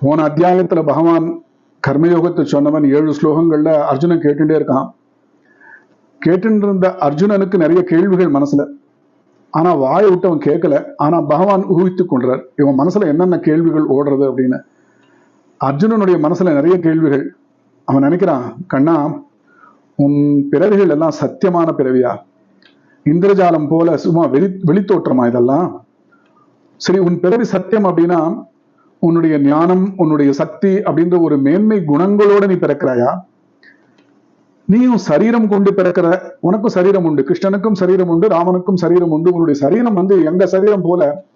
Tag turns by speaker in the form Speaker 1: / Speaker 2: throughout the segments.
Speaker 1: போன அத்தியாயத்துல பகவான் கர்மயோகத்தை சொன்னவன் ஏழு ஸ்லோகங்கள்ல அர்ஜுனன் கேட்டுட்டே இருக்கான். கேட்டுட்டு இருந்த அர்ஜுனனுக்கு நிறைய கேள்விகள் மனசுல. ஆனா வாயை விட்டு அவன் கேட்கல. ஆனா பகவான் ஊகித்துக் கொள்றார் இவன் மனசுல என்னென்ன கேள்விகள் ஓடுறது அப்படின்னு. அர்ஜுனனுடைய மனசுல நிறைய கேள்விகள். அவன் நினைக்கிறான் கண்ணா உன் பிறவிகள் எல்லாம் சத்தியமான பிறவியா? இந்திரஜாலம் போல சும்மா வெளி வெளித்தோற்றமா இதெல்லாம்? சரி உன் பிறவி சத்தியம் அப்படின்னா உன்னுடைய ஞானம் உன்னுடைய சக்தி அப்படின்ற ஒரு மேன்மை குணங்களோட நீ பிறக்கிறாயா? நீயும் சரீரம் கொண்டு பிறக்கிற உனக்கும் சரீரம் உண்டு கிருஷ்ணனுக்கும் சரீரம் உண்டு ராமனுக்கும் சரீரம் உண்டு உன்னுடைய சரீரம் வந்து எங்க சரீரம் போல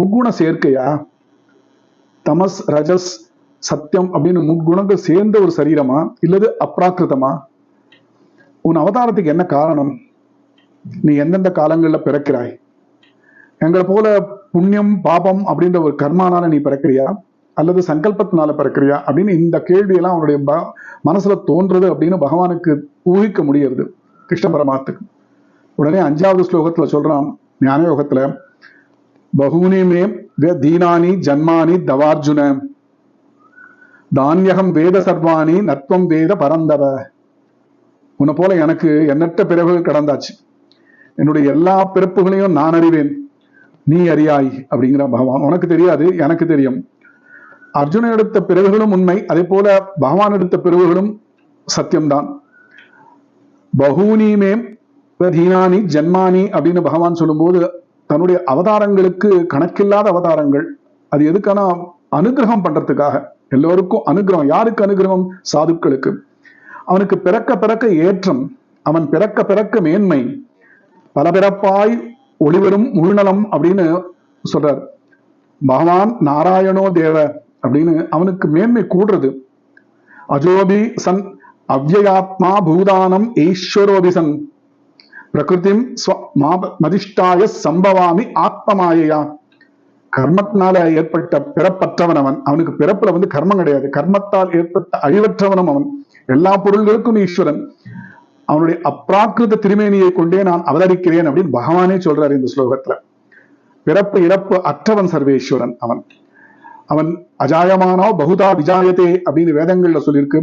Speaker 1: முக்குண சேர்க்கையா? தமஸ் ரஜஸ் சத்தியம் அப்படின்னு முக்குணங்கள் சேர்ந்த ஒரு சரீரமா? இல்லது அப்ராக்கிருதமா? உன் அவதாரத்துக்கு என்ன காரணம்? நீ எந்தெந்த காலங்கள்ல பிறக்கிறாய்? எங்களை போல புண்ணியம் பாபம் அப்படின்ற ஒரு கர்மானால நீ பிறக்கிறியா? அல்லது சங்கல்பத்தினால பிறக்கிறியா? அப்படின்னு இந்த கேள்வியெல்லாம் அவனுடைய ப- மனசுல தோன்றது அப்படின்னு பகவானுக்கு ஊகிக்க முடியறது கிருஷ்ண பரமாத்துக்கு உடனே அஞ்சாவது ஸ்லோகத்துல சொல்றான் ஞான யோகத்துல பகூனி தீனானி ஜன்மானி தவார்ஜுன தானியகம் வேத சர்வாணி நத்வம் வேத பரந்தவ. உன்னை போல எனக்கு எண்ணற்ற பிறகுகள் கடந்தாச்சு. என்னுடைய எல்லா பிறப்புகளையும் நான் அறிவேன். நீ அறியாய் அப்படிங்கிற பகவான். உனக்கு தெரியாது எனக்கு தெரியும். அர்ஜுனன் எடுத்த பிறகுகளும் உண்மை அதே போல பகவான் எடுத்த பிறகுகளும் சத்தியம்தான். பகூனிமே தீனானி ஜென்மானி அப்படின்னு பகவான் சொல்லும்போது தன்னுடைய அவதாரங்களுக்கு கணக்கில்லாத அவதாரங்கள். அது எதுக்கான? அனுகிரகம் பண்றதுக்காக. எல்லோருக்கும் அனுகிரகம். யாருக்கு அனுகிரகம்? சாதுக்களுக்கு. அவனுக்கு பிறக்க பிறக்க ஏற்றம் அவன் பிறக்க பிறக்க மேன்மை. பல பிறப்பாய் ஒளிவரும் முழுநலம் அப்படின்னு சொல்றார். பகவான் நாராயணோ தேவ அப்படின்னு அவனுக்கு மேன்மை கூடுறது. அஜோபி சன் அவ்யயாத்மா பூதானம் ஈஸ்வரோபி சன். பிரகிருதிம் மதிஷ்டாய சம்பவாமி ஆத்மமாயையா. கர்மத்தினால ஏற்பட்ட பிறப்பற்றவன் அவன். அவனுக்கு பிறப்புல வந்து கர்மம் கிடையாது. கர்மத்தால் ஏற்பட்ட அழிவற்றவனும் அவன். எல்லா பொருள்களுக்கும் ஈஸ்வரன். அவனுடைய அப்ராக்கிருத திருமேனியை கொண்டே நான் அவதரிக்கிறேன் அப்படின்னு பகவானே சொல்றாரு இந்த ஸ்லோகத்துல. பிறப்பு இறப்பு அற்றவன் சர்வேஸ்வரன் அவன். அவன் அஜாயமானோ பகுதா விஜாயதே அப்படின்னு வேதங்கள்ல சொல்லியிருக்கு.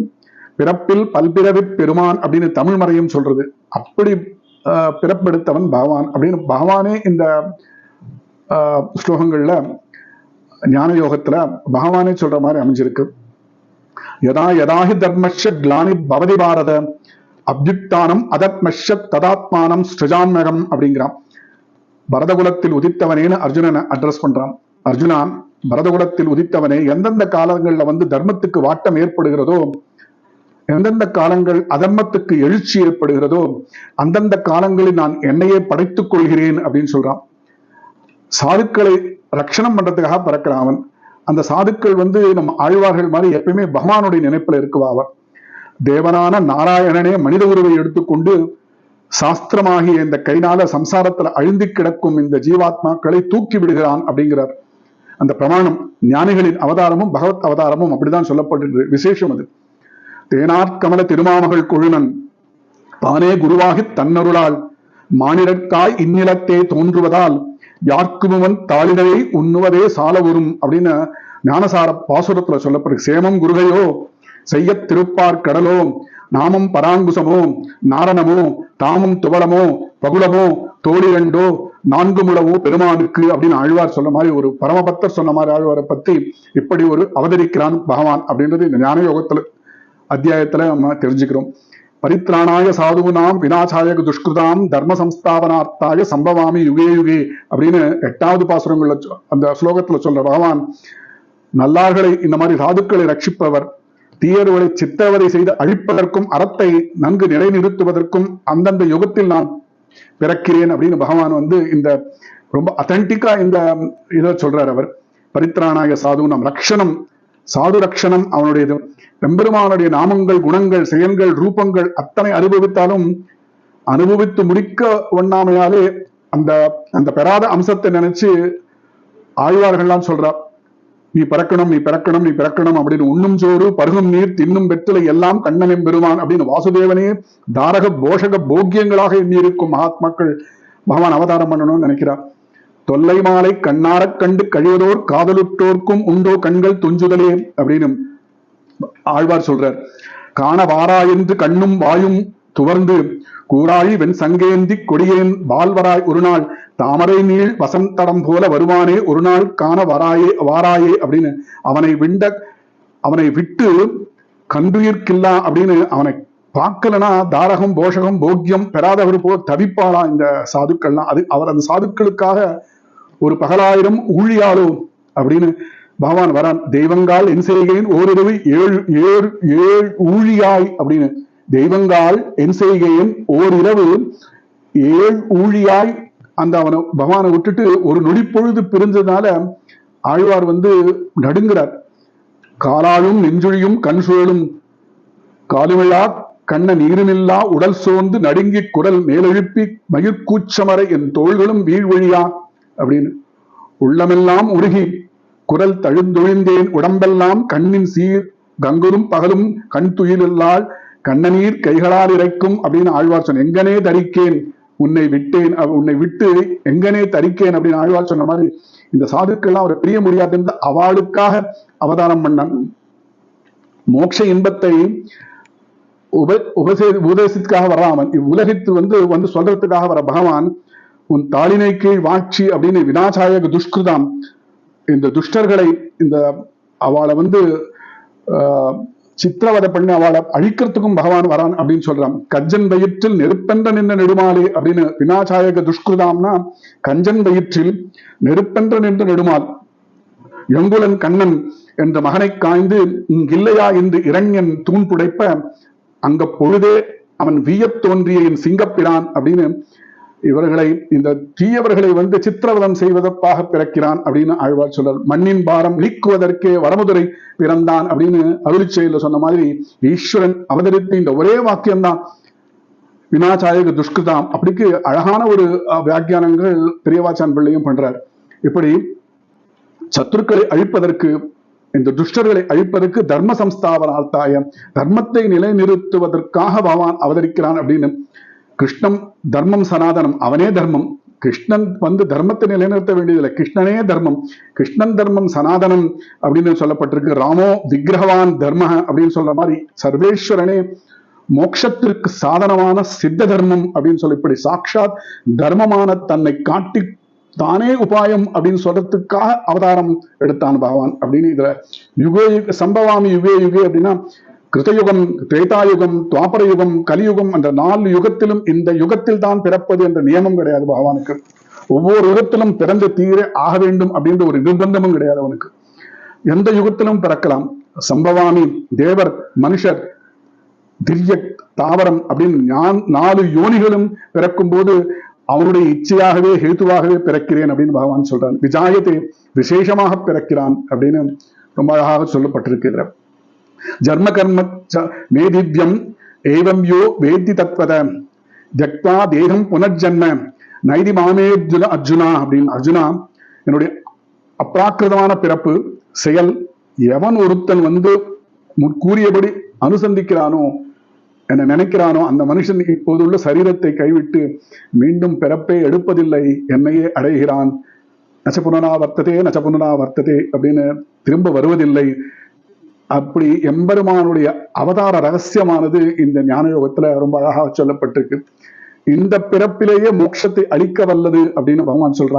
Speaker 1: பிறப்பில் பல்பிறவி பெருமான் அப்படின்னு தமிழ் மறையும் சொல்றது. அப்படி பிறப்பெடுத்தவன் பகவான் அப்படின்னு பகவானே இந்த ஸ்லோகங்கள்ல ஞான யோகத்துல பகவானே சொல்ற மாதிரி அமைஞ்சிருக்கு. யதா யதாஹி தர்மஷ கிளானி பவதி பாரத. அப்யுக்தானம் அதத்மஷத் ததாத்மானம் ஸ்ருஜான்மகம் அப்படிங்கிறான். பரதகுலத்தில் உதித்தவனேன்னு அர்ஜுனனை அட்ரஸ் பண்றான். அர்ஜுனா பரதகுலத்தில் உதித்தவனே எந்தெந்த காலங்கள்ல வந்து தர்மத்துக்கு வாட்டம் ஏற்படுகிறதோ எந்தெந்த காலங்கள் அதர்மத்துக்கு எழுச்சி ஏற்படுகிறதோ அந்தந்த காலங்களில் நான் என்னையே படைத்துக் கொள்கிறேன் அப்படின்னு சொல்றான். சாதுக்களை ரட்சணம் பண்றதுக்காக பறக்கிறான் அவன். அந்த சாதுக்கள் வந்து நம்ம ஆழ்வார்கள் மாதிரி எப்பயுமே பகவானுடைய நினைப்புல இருக்குவா அவன். தேவனான நாராயணனே மனித உருவை எடுத்துக்கொண்டு சாஸ்திரமாகிய இந்த கைனால சம்சாரத்துல அழுந்தி கிடக்கும் இந்த ஜீவாத்மாக்களை தூக்கி விடுகிறான் அப்படிங்கிறார். அந்த பிரமாணம் ஞானிகளின் அவதாரமும் பகவத் அவதாரமும் அப்படிதான் சொல்லப்பட்டு விசேஷம் அது. தேனார்கமல திருமாமகள் கொழுனன் தானே குருவாகித் தன்னருளால் மானிடற்காய் இந்நிலத்தே தோன்றுவதால் யார்க்குமுவன் தாளிடரை உண்ணுவதே சால உறும் அப்படின்னு ஞானசார பாசுரத்துல சொல்லப்படுது. சேமம் குருகையோ செய்யத் திருப்பார் கடலோ நாமும் பராங்குசமோ நாரணமோ தாமும் துவளமோ பகுளமோ தோழிரண்டோ நான்கு முழவோ பெருமானுக்கு அப்படின்னு ஆழ்வார் சொன்ன மாதிரி ஒரு பரமபக்தர் சொன்ன மாதிரி ஆழ்வாரை பத்தி இப்படி ஒரு அவதரிக்கிறான் பகவான் அப்படின்றது இந்த ஞான யோகத்துல அத்தியாயத்துல நம்ம தெரிஞ்சுக்கிறோம். பரித்ராணாய சாதுனாம் வினாசாயக துஷ்கிருதாம் தர்ம சம்ஸ்தாபனார்த்தாய சம்பவாமி யுகே யுகே அப்படின்னு எட்டாவது பாசுரங்கள்ல அந்த ஸ்லோகத்துல சொல்ற பகவான் நல்லார்களை இந்த மாதிரி சாதுக்களை ரட்சிப்பவர் தீயர்களை சித்தவதை செய்து அழிப்பதற்கும் அறத்தை நன்கு நிலைநிறுத்துவதற்கும் அந்தந்த யுகத்தில் நான் பிறக்கிறேன் அப்படின்னு பகவான் வந்து இந்த ரொம்ப அத்தன்டிக்கா இந்த இதை சொல்றார் அவர். பரித்ராணாய சாதுனம் ரக்ஷணம் சாது ரக்ஷணம் அவனுடையது. பெம்பெருமானுடைய நாமங்கள் குணங்கள் செயல்கள் ரூபங்கள் அத்தனை அனுபவித்தாலும் அனுபவித்து முடிக்க ஒண்ணாமையாலே அந்த அந்த பெறாத அம்சத்தை நினைச்சு ஆழ்வார்கள்லாம் சொல்றா நீ பிறக்கணும் நீ பிறக்கணும் நீ பிறக்கணும் அப்படின்னு உண்ணும் சோறு பருகும் நீர் தின்னும் வெற்றிலை எல்லாம் கண்ணனின் பெருமான் அப்படின்னு வாசுதேவனே தாரக போஷக போக்கியங்களாக எண்ணியிருக்கும் மகாத்மாக்கள் பகவான் அவதாரம் பண்ணணும்னு நினைக்கிறார். தொல்லை மாலை கண்ணாரக் கண்டு கழிவதோர் காதலுற்றோர்க்கும் உண்டோ கண்கள் துஞ்சுதலே அப்படின்னு ஆழ்வார் சொல்றார். காண வாரா என்று கண்ணும் வாயும் துவர்ந்து கூறாழி வெண் சங்கேந்தி கொடியேன் வாழ்வராய் ஒரு நாள் தாமரை நீள் வசந்தடம் போல வருவானே ஒரு நாள் காண வராயே வாராயே அப்படின்னு அவனை விண்ட அவனை விட்டு கண்டுயிர்க்கில்லா அப்படின்னு அவனை பார்க்கலனா தாரகம் போஷகம் போக்கியம் பெறாதவர் போல் தவிப்பாளா இந்த சாதுக்கள்லாம். அது அவர் அந்த சாதுக்களுக்காக ஒரு பகலாயிரம் ஊழியாளோ அப்படின்னு பகவான் வரான் தெய்வங்கால் என் செய்கையின் ஓரிரவு ஏழு ஏழு ஏழு ஊழியாய் அப்படின்னு தெய்வங்கால் என் செய்கையும் ஓரிரவு ஏழ் ஊழியாய் அந்த அவனை பகவானை விட்டுட்டு ஒரு நொடி பொழுது பிரிஞ்சதுனால ஆழ்வார் வந்து நடுங்கிறார். காலாலும் நெஞ்சுழியும் கண் சுழலும். காலுமிழா கண்ண நீருமில்லா உடல் சோர்ந்து நடுங்கி குரல் மேலெழுப்பி மயிர்கூச்சமர என் தோள்களும் வீழ்வழியா அப்படின்னு. உள்ளமெல்லாம் உருகி குரல் தழுந்தொழிந்தேன். உடம்பெல்லாம் கண்ணின் சீர் கங்குரும் பகலும் கண் துயிலால் கண்ணநீர் கைகளால் இறைக்கும் அப்படின்னு ஆழ்வார் சொன்ன எங்கனே தரிக்கேன் உன்னை விட்டேன் அவ- உன்னை விட்டு எங்கனே தரிக்கேன் அப்படின்னு ஆழ்வார் சொன்ன மாதிரி இந்த சாதுக்கெல்லாம் அவரை பிரிய முடியாது அவளுக்காக அவதாரம் பண்ணான் மோட்ச இன்பத்தை உப உபசே உபதேசத்துக்காக வராமன் இவ்வுலகித்து வந்து வந்து சொல்றதுக்காக வர பகவான் உன் தாளினை கீழ் வாட்சி அப்படின்னு வினாசாயக துஷ்கிருதாம் இந்த துஷ்டர்களை இந்த அவளை வந்து ஆஹ், சித்திரவதை பண்ணி அவளை அழிக்கிறதுக்கும் பகவான் வரான் அப்படின்னு சொல்றான். கஞ்சன் வயிற்றில் நெருப்பென்ற நின்ற நெடுமாலே அப்படின்னு வினாசாயக துஷ்கிருதாம்னா கஞ்சன் வயிற்றில் நெருப்பென்ற நின்ற நெடுமால். எங்குலன் கண்ணன் என்ற மகனை காய்ந்து இங்கில்லையா என்று இரண்யன் தூண் புடைப்ப அங்க பொழுதே அவன் வியத் தோன்றிய என் சிங்கப்பிரான் அப்படின்னு இவர்களை இந்த தீயவர்களை வந்து சித்திரவதம் செய்வதற்காக பிறக்கிறான் அப்படின்னு ஆழ்வார் சொல்றார். மண்ணின் பாரம் நீக்குவதற்கே வரமுதுரை பிறந்தான் அப்படின்னு அருளிச்செயல சொன்ன மாதிரி ஈஸ்வரன் அவதரித்த இந்த ஒரே வாக்கியம்தான். வினாச்சாயக துஷ்கிருதாம். அப்படிக்கு அழகான ஒரு வியாக்கியானங்கள் பெரியவாச்சான் பிள்ளையும் பண்றார். இப்படி சத்துருக்களை அழிப்பதற்கு இந்த துஷ்டர்களை அழிப்பதற்கு தர்ம சம்ஸ்தாபனார்த்தாயம் தர்மத்தை நிலைநிறுத்துவதற்காக பகவான் அவதரிக்கிறான் அப்படின்னு கிருஷ்ணம் தர்மம் சனாதனம் அவனே தர்மம். கிருஷ்ணன் வந்து தர்மத்தை நிலைநிறுத்த வேண்டியதில்லை. கிருஷ்ணனே தர்மம். கிருஷ்ணன் தர்மம் சனாதனம் அப்படின்னு சொல்லப்பட்டிருக்கு. ராமோ விக்கிரகவான் தர்ம அப்படின்னு சொல்ற மாதிரி சர்வேஸ்வரனே மோட்சத்திற்கு சாதனமான சித்த தர்மம் அப்படின்னு சொல்லி இப்படி சாட்சாத் தர்மமான தன்னை காட்டி தானே உபாயம் அப்படின்னு சொல்றதுக்காக அவதாரம் எடுத்தான் பகவான் அப்படின்னு இதுல யுகே யுக சம்பவாமி யுகே யுகே அப்படின்னா கிருதயுகம் திரேதாயுகம் துவாபரயுகம் கலியுகம் அந்த நாலு யுகத்திலும் இந்த யுகத்தில் தான் பிறப்பது என்ற நியமம் கிடையாது பகவானுக்கு. ஒவ்வொரு யுகத்திலும் பிறந்து தீர ஆக வேண்டும் அப்படின்ற ஒரு நிர்பந்தமும் கிடையாது அவனுக்கு. எந்த யுகத்திலும் பிறக்கலாம். சம்பவாமி தேவர் மனுஷர் திரிய தாவரம் அப்படின்னு ஞான் நாலு யோனிகளும் பிறக்கும் போது அவனுடைய இச்சையாகவே ஹேத்துவாகவே பிறக்கிறேன் அப்படின்னு பகவான் சொல்றான் விஜாயத்தை விசேஷமாக பிறக்கிறான் அப்படின்னு ரொம்ப அழகாக சொல்லப்பட்டிருக்கிறார் ஜர்ம கர்ம வேதிவ்யம் ஏவம் யோ வேதி தத்வத. ஜக்வா தேகம் புனர்ஜன்ம. நைதி மாமே அர்ஜுனா அப்படின்னு அர்ஜுனா என்னுடைய அப்ராக்கிருதமான பிறப்பு செயல் எவன் ஒருத்தன் வந்து முற்கூறியபடி அனுசந்திக்கிறானோ என்ன நினைக்கிறானோ அந்த மனுஷன் இப்போதுள்ள சரீரத்தை கைவிட்டு மீண்டும் பிறப்பே எடுப்பதில்லை என்னையே அடைகிறான். நச்ச புனரா வர்த்ததே நச்ச புனரா வர்த்ததே அப்படின்னு திரும்ப வருவதில்லை. அப்படி எம்பெருமானுடைய அவதார ரகசியமானது இந்த ஞான யோகத்துல ரொம்ப அழகாக சொல்லப்பட்டிருக்கு. இந்த பிறப்பிலேயே மோட்சத்தை அளிக்க வல்லது அப்படின்னு பகவான் சொல்றான்